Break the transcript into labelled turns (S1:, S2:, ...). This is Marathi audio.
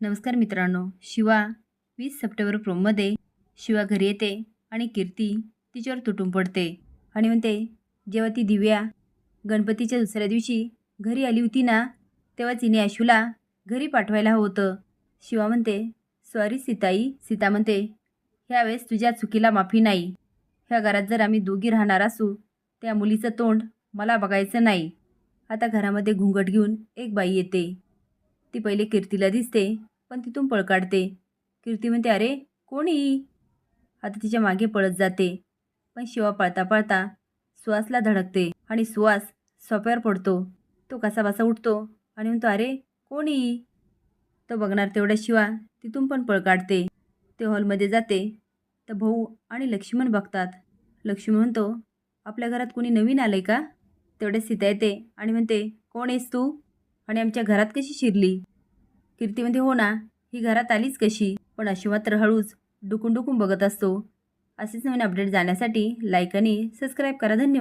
S1: नमस्कार मित्रांनो. शिवा वीस सप्टेंबर प्रोममध्ये शिवा घरी येते आणि कीर्ती तिच्यावर तुटून पडते आणि म्हणते जेव्हा ती दिव्या गणपतीच्या दुसऱ्या दिवशी घरी आली होती ना तेव्हा तिने आशूला घरी पाठवायला हवं होतं. शिवा म्हणते सॉरी सीताई. सीता म्हणते ह्यावेळेस तुझ्या चुकीला माफी नाही. ह्या घरात जर आम्ही दोघी राहणार असू त्या मुलीचं तोंड मला बघायचं नाही. आता घरामध्ये घुंगट घेऊन एक बाई येते. ती पहिले कीर्तीला दिसते पण तिथून पळ काढते कीर्ती म्हणते अरे कोणी? आता तिच्यामागे पळत जाते. पण शिवा पळता पळता सुहासला धडकते आणि सुहास सोप्यावर पडतो. तो कसाबसा उठतो आणि म्हणतो अरे कोणी? तो बघणार तेवढ्या शिवा तिथून पण पळ काढते ते हॉलमध्ये जाते. तर भाऊ आणि लक्ष्मण बघतात. लक्ष्मण म्हणतो आपल्या घरात कोणी नवीन आलं आहे का? तेवढ्या सीता येते आणि म्हणते कोण आहेस तू? आणि आमच्या घरात कशी शिरली? कीर्ती म्हणते हो ना ही घरात आलीच कशी? पण अशी मात्र हळूच डुकून डुकून बघत असतो. असेच नवीन अपडेट जाण्यासाठी लाईक आणि सबस्क्राईब करा. धन्यवाद.